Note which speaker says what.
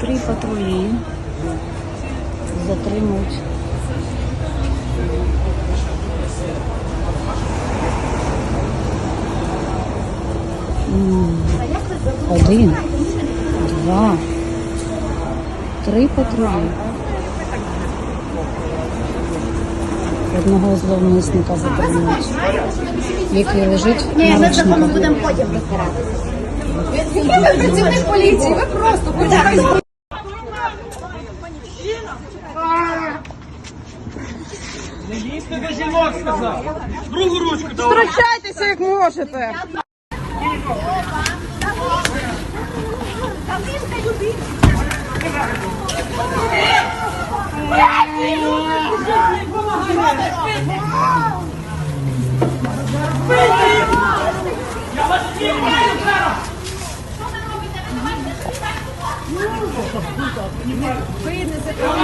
Speaker 1: Три патрулі затримують. Один, два, три патрулі. Одного зловмисника затримують, який лежить
Speaker 2: Ні, ми такому будемо потім розбиратися.
Speaker 3: Ви працівник поліції, ви просто.
Speaker 4: Не лізьте до жінок, сказав. Другу ручку давай.
Speaker 3: Втручайтеся, як можете.
Speaker 4: Я вас
Speaker 3: Ви незаконно.